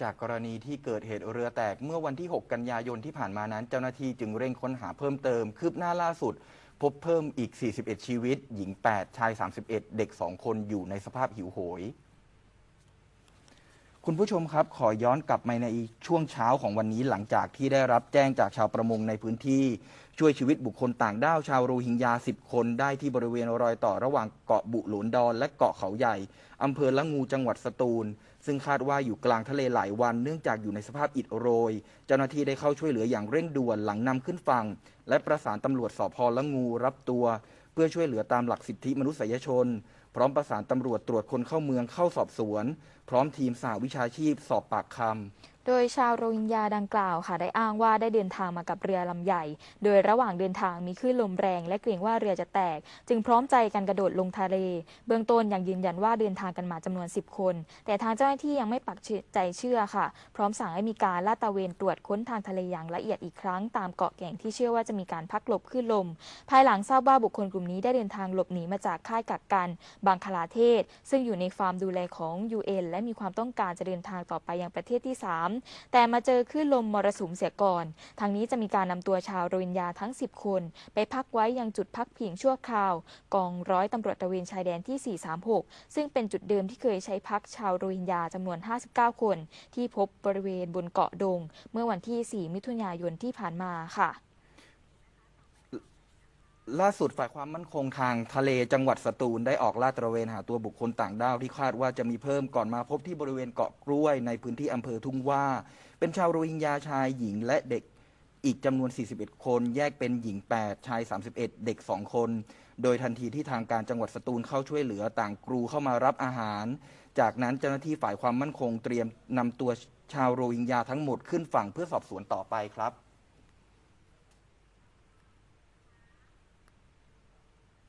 จากกรณีที่เกิดเหตุเรือแตกเมื่อวันที่ 6 กันยายนที่ผ่านมานั้น เจ้าหน้าที่จึงเร่งค้นหาเพิ่มเติม คืบหน้าล่าสุด พบเพิ่มอีก 41 ชีวิต หญิง 8 ชาย 31 เด็ก 2 คนอยู่ในสภาพหิวโหย คุณผู้ชมครับขอย้อนกลับมาในช่วงเช้าของวันนี้หลังจากที่ได้รับแจ้งจากชาวประมงในพื้นที่ช่วยชีวิตบุคคลต่างด้าวชาวโรฮิงญา 10 คนได้ที่บริเวณรอยต่อระหว่างเกาะบุหลนดอนและเกาะเขาใหญ่อำเภอละงูจังหวัดสตูล ซึ่งคาดว่าอยู่กลางทะเลหลายวันเนื่องจากอยู่ในสภาพอิดโรย เจ้าหน้าที่ได้เข้าช่วยเหลืออย่างเร่งด่วนหลังนำขึ้นฝั่งและประสานตำรวจสพละงูรับตัว เพื่อช่วยเหลือตามหลักสิทธิมนุษยชน พร้อมประสานตำรวจตรวจคนเข้าเมืองเข้าสอบสวน พร้อมทีมสหวิชาชีพสอบปากคำ โดยชาวโรฮิงญาดังกล่าวค่ะได้อ้างว่าได้เดินทางมากับเรือลำใหญ่ โดยระหว่างเดินทางมีคลื่นลมแรงและเกรงว่าเรือจะแตก จึงพร้อมใจกันกระโดดลงทะเล เบื้องต้นยังยืนยันว่าเดินทางกันมาจำนวน 10 คน แต่ทางเจ้าหน้าที่ยังไม่ปักใจเชื่อค่ะ พร้อมสั่งให้มีการลาดตระเวนตรวจค้นทางทะเลอย่างละเอียดอีกครั้งตามเกาะแก่งที่เชื่อว่าจะมีการพักหลบคลื่นลม ภายหลังทราบว่าบุคคลกลุ่มนี้ได้เดินทางหลบหนีมาจากค่ายกักกันบางคลาเทศ ซึ่งอยู่ในฟาร์มดูแลของ UN และมีความต้องการจะเดินทางต่อไปยังประเทศที่3 แต่มาเจอคลื่นลมมรสุมเสียก่อน ทางนี้จะมีการนำตัวชาวโรฮิงญาทั้ง 10 คน ไปพักไว้ยังจุดพักพิงชั่วคราว กองร้อยตำรวจตระเวนชายแดนที่ 436 ซึ่งเป็นจุดเดิมที่เคยใช้พักชาวโรฮิงญาจำนวน 59 คน ที่พบบริเวณบนเกาะดง เมื่อวันที่ 4 มิถุนายนที่ผ่านมาค่ะ ล่าสุดฝ่ายความมั่นคงทางทะเลจังหวัดสตูลได้ออกลาดตระเวนหาตัวบุคคลต่างด้าวที่คาดว่าจะมีเพิ่มก่อนมาพบที่บริเวณเกาะกล้วยในพื้นที่อำเภอทุ่งว่า เป็นชาวโรฮิงญาชายหญิงและเด็กอีกจำนวน 41 คน แยกเป็นหญิง 8 ชาย 31 เด็ก 2 คน โดยทันทีที่ทางการจังหวัดสตูลเข้าช่วยเหลือต่างกรูเข้ามารับอาหาร จากนั้นเจ้าหน้าที่ฝ่ายความมั่นคงเตรียมนำตัวชาวโรฮิงญาทั้งหมดขึ้นฝั่งเพื่อสอบสวนต่อไปครับ